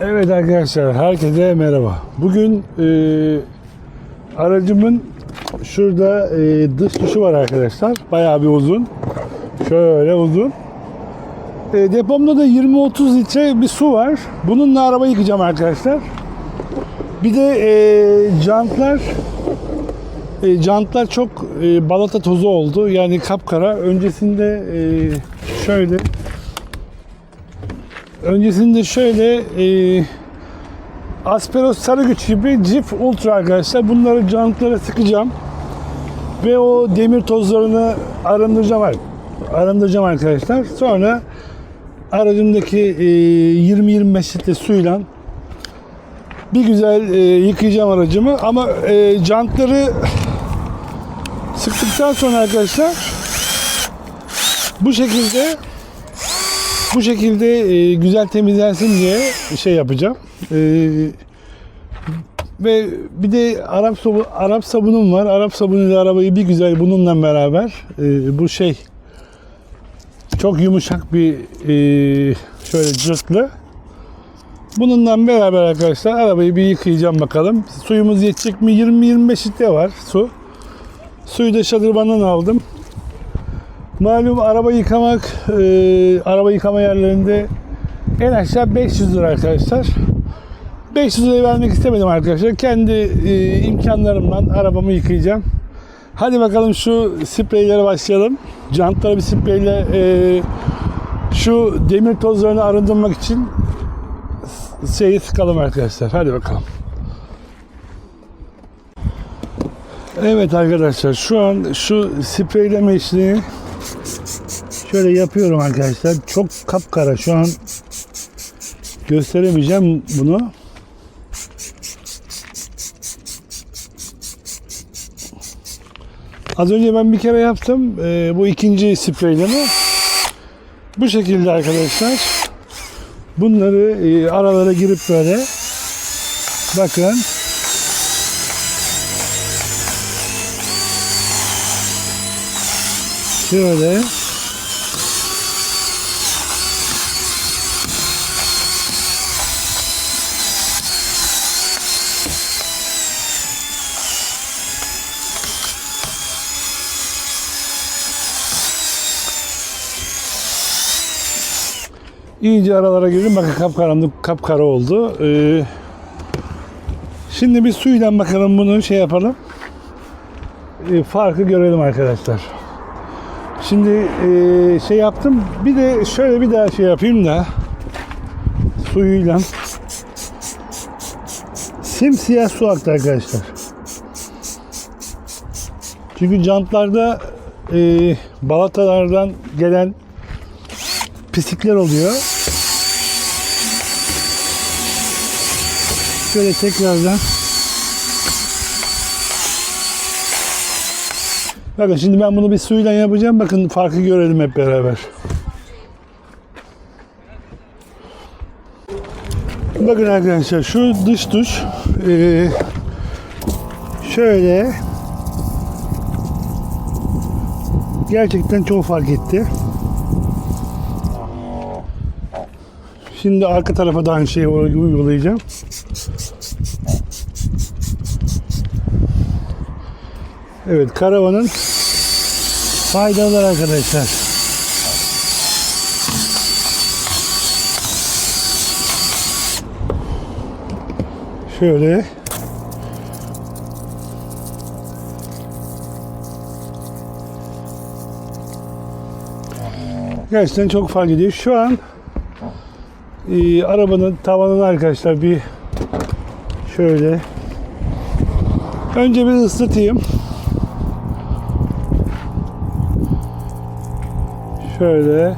Evet arkadaşlar herkese merhaba. Bugün e, aracımın şurada e, dış tuşu var arkadaşlar. Bayağı bir uzun. Şöyle uzun. E, depomda da 20-30 litre bir su var. Bununla araba yıkayacağım arkadaşlar. Bir de e, jantlar e, jantlar çok e, balata tozu oldu. Yani kapkara. Öncesinde e, şöyle Öncesinde şöyle e, Asperos sarı güç gibi Cif Ultra arkadaşlar. Bunları jantlara sıkacağım. Ve o demir tozlarını arındıracağım, arındıracağım arkadaşlar. Sonra aracımdaki e, 20-25 litre suyla bir güzel e, yıkayacağım aracımı. Ama e, jantları sıktıktan sonra arkadaşlar bu şekilde bu şekilde e, güzel temizlensin diye şey yapacağım. E, ve bir de Arap sabun, Arap sabunum var. Arap sabunuyla arabayı bir güzel bununla beraber e, bu şey çok yumuşak bir e, şöyle cırtlı. Bununla beraber arkadaşlar arabayı bir yıkayacağım bakalım. Suyumuz yetecek mi? 20-25 litre var su. Suyu da şadırbandan aldım. Malum araba yıkamak, e, araba yıkama yerlerinde en aşağı 500 lira arkadaşlar. 500 lira vermek istemedim arkadaşlar. Kendi e, imkanlarımdan arabamı yıkayacağım. Hadi bakalım şu spreylere başlayalım. Jantlara bir spreyle e, şu demir tozlarını arındırmak için şeyi sıkalım arkadaşlar. Hadi bakalım. Evet arkadaşlar şu an şu spreyleme işini şöyle yapıyorum arkadaşlar. Çok kapkara şu an gösteremeyeceğim bunu. Az önce ben bir kere yaptım. Ee, bu ikinci spreyleme. Bu şekilde arkadaşlar. Bunları e, aralara girip böyle bakın şöyle İyice aralara girdim. Bakın kapkaranlık, kapkara oldu. Ee, şimdi bir suyla bakalım bunu şey yapalım. Ee, farkı görelim arkadaşlar. Şimdi ee, şey yaptım. Bir de şöyle bir daha şey yapayım da suyuyla simsiyah su aktı arkadaşlar. Çünkü jantlarda ee, balatalardan gelen pislikler oluyor. Şöyle tekrardan Bakın şimdi ben bunu bir suyla yapacağım. Bakın farkı görelim hep beraber. Bakın arkadaşlar şu dış duş eee, şöyle gerçekten çok fark etti. Şimdi arka tarafa da aynı şeyi uygulayacağım. Evet karavanın faydaları arkadaşlar. Şöyle Gerçekten çok fark ediyor. Şu an e, arabanın tavanını arkadaşlar bir şöyle önce bir ıslatayım. Şöyle.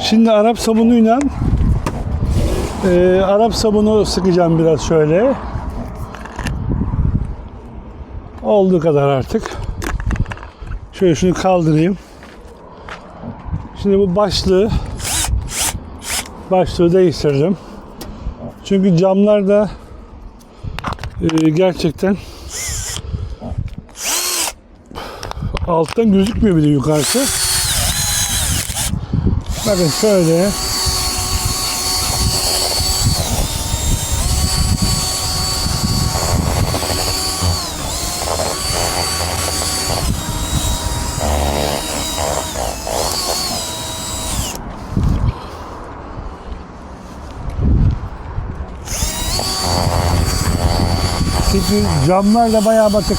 Şimdi Arap sabunuyla e, Arap sabunu sıkacağım biraz şöyle. Olduğu kadar artık. Şöyle şunu kaldırayım. Şimdi bu başlığı başlığı değiştirdim. Çünkü camlar da e, gerçekten alttan gözükmüyor bile yukarısı. Bakın şöyle. Çünkü camlar da bayağı batık.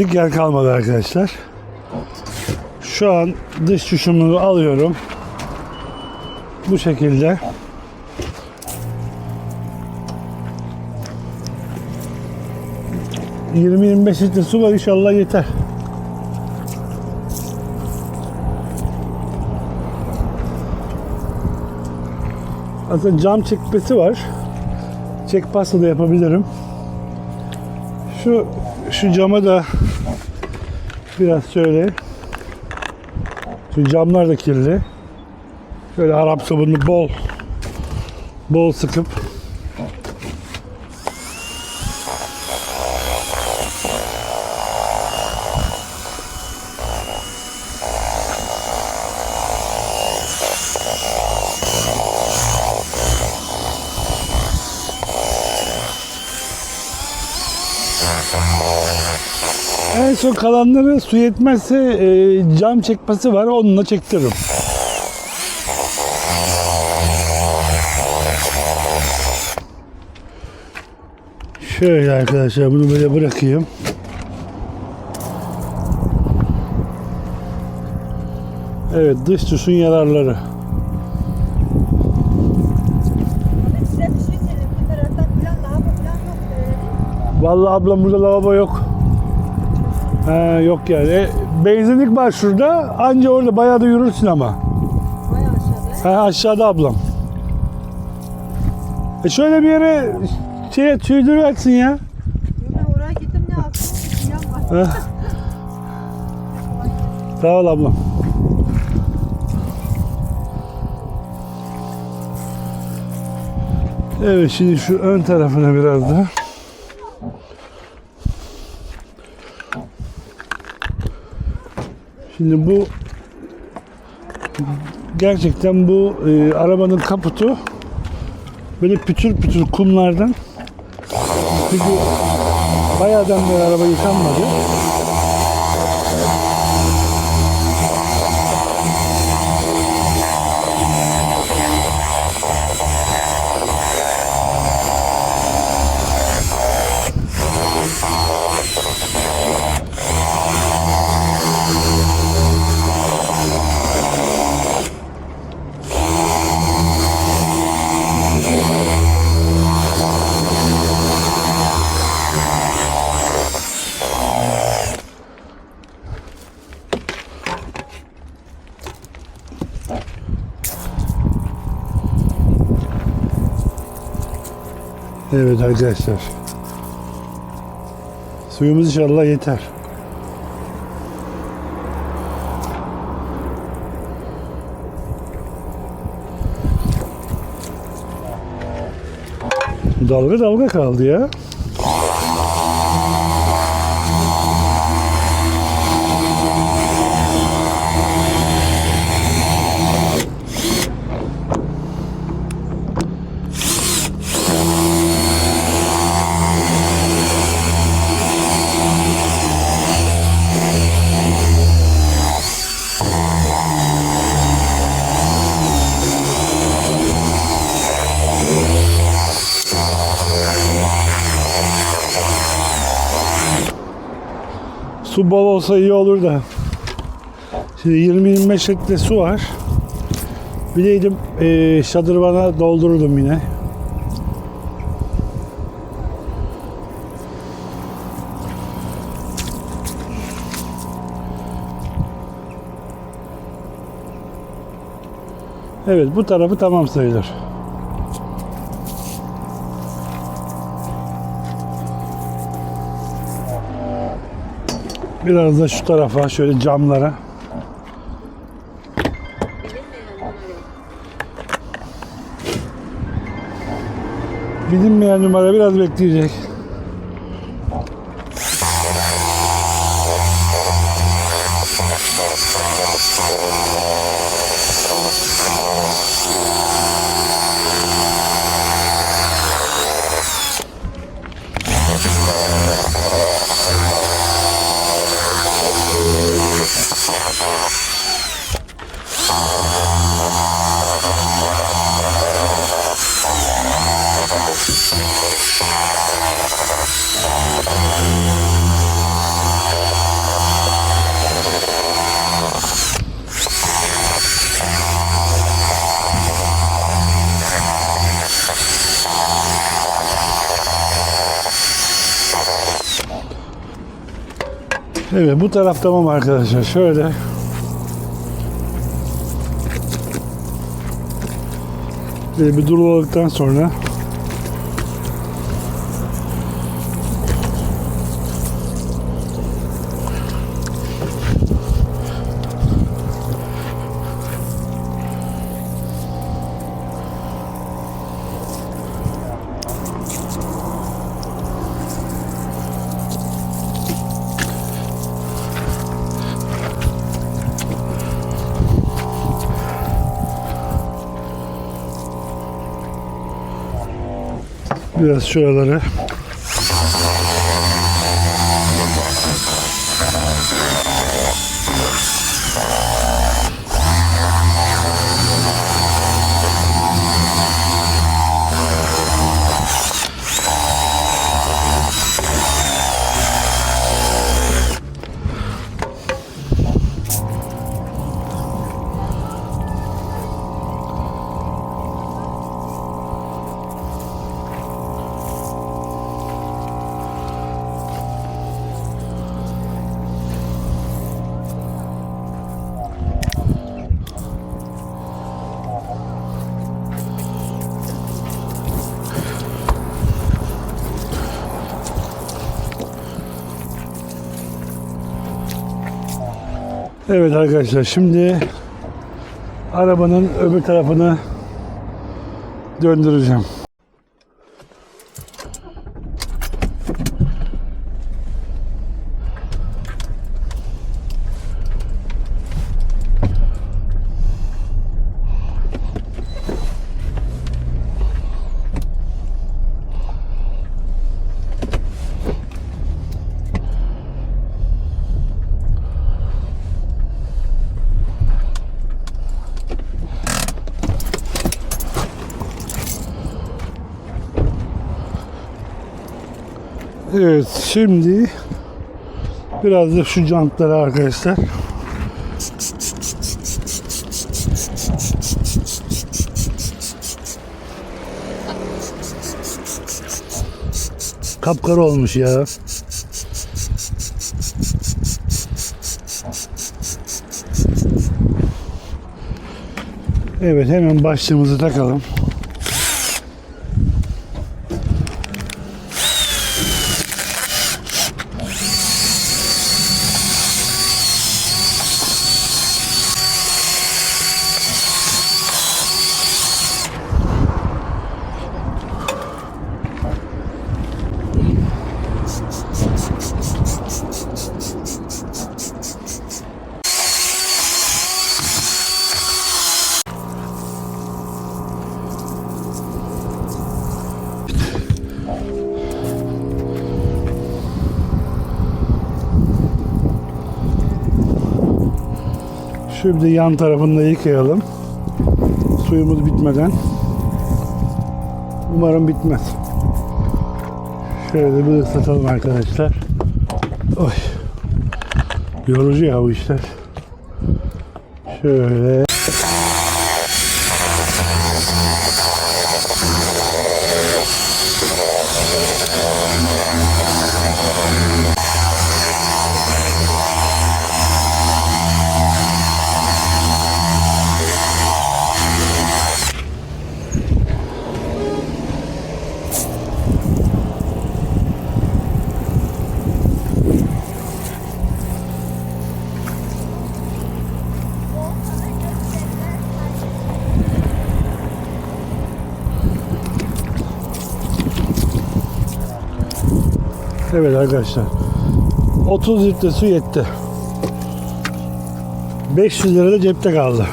Değmedik yer kalmadı arkadaşlar. Şu an dış şuşumuzu alıyorum. Bu şekilde. ...20-25 litre su var inşallah yeter. Aslında cam çekmesi var. Çek pasta da yapabilirim. Şu şu cama da biraz şöyle şu camlar da kirli. Şöyle Arap sabunu bol bol sıkıp son kalanları su yetmezse e, cam çekmesi var onunla çektiririm. Şöyle arkadaşlar bunu böyle bırakayım. Evet dış duşun yararları. Şey Vallahi ablam burada lavabo yok. He, yok yani. E, benzinlik var şurada. Anca orada bayağı da yürürsün ama. Bayağı aşağıda. Ha, aşağıda ablam. E şöyle bir yere şeye tüydürüversin ya. Yok ben oraya gittim ne yaptım? Sağ ol ablam. Evet şimdi şu ön tarafına biraz da. Şimdi bu gerçekten bu e, arabanın kaputu böyle pütür pütür kumlardan çünkü bayağıdan beri araba yıkanmadı. Evet arkadaşlar. Suyumuz inşallah yeter. Dalga dalga kaldı ya. Su bol olsa iyi olur da. Şimdi 20-25 litre su var. Bileydim eee şadırvana doldururdum yine. Evet bu tarafı tamam sayılır. Biraz da şu tarafa şöyle camlara. Bilinmeyen numara biraz bekleyecek. Evet bu taraf tamam arkadaşlar. Şöyle. Bir duruladıktan sonra biraz şuraları Evet arkadaşlar şimdi arabanın öbür tarafını döndüreceğim. Evet şimdi biraz da şu jantları arkadaşlar. Kapkara olmuş ya. Evet hemen başlığımızı takalım. Şimdi yan tarafını da yıkayalım. Suyumuz bitmeden. Umarım bitmez. Şöyle bir ıslatalım arkadaşlar. Oy. Yorucu ya bu işler. Şöyle. Evet arkadaşlar. 30 litre su yetti. 500 lira da cepte kaldı.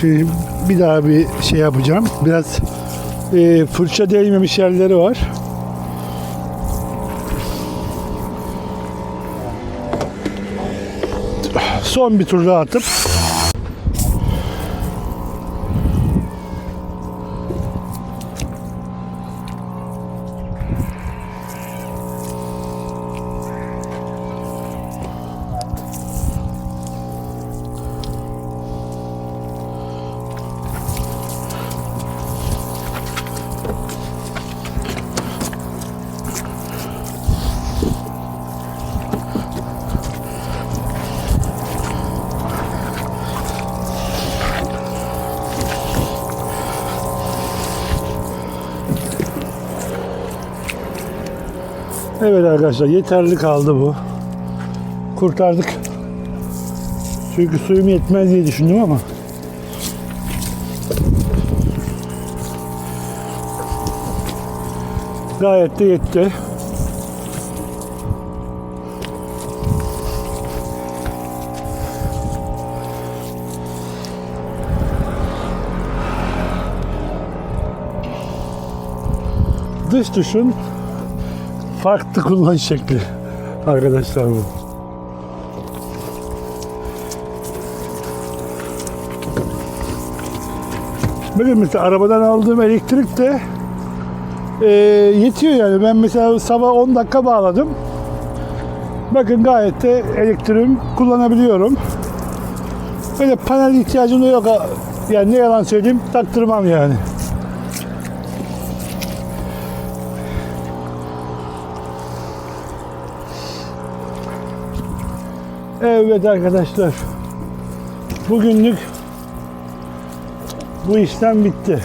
Şimdi bir daha bir şey yapacağım. Biraz e, fırça değmemiş yerleri var. Son bir tur daha atıp Evet arkadaşlar yeterli kaldı bu. Kurtardık. Çünkü suyum yetmez diye düşündüm ama. Gayet de yetti. Dış duşun farklı kullanış şekli arkadaşlar bu. Bakın mesela arabadan aldığım elektrik de e, yetiyor yani. Ben mesela sabah 10 dakika bağladım. Bakın gayet de elektriğimi kullanabiliyorum. Böyle panel ihtiyacım da yok. Yani ne yalan söyleyeyim taktırmam yani. Evet arkadaşlar. Bugünlük bu işlem bitti.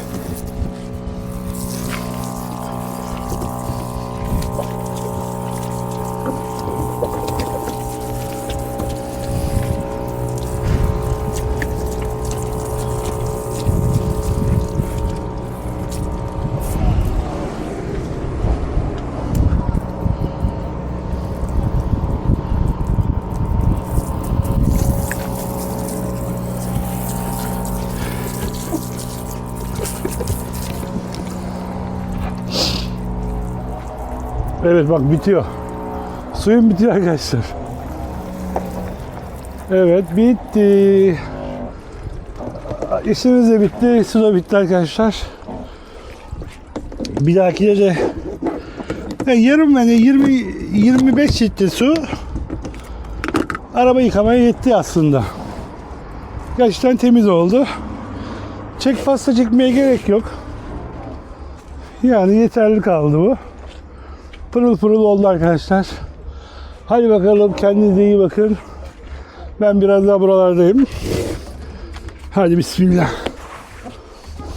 Evet bak bitiyor. Suyun bitiyor arkadaşlar. Evet bitti. İşimiz de bitti. Su da bitti arkadaşlar. Bir dahakine de yani yarım yani 20 25 litre su araba yıkamaya yetti aslında. Gerçekten temiz oldu. Çek pasta çekmeye gerek yok. Yani yeterli kaldı bu. Pırıl pırıl oldu arkadaşlar. Hadi bakalım kendinize iyi bakın. Ben biraz daha buralardayım. Hadi bismillah.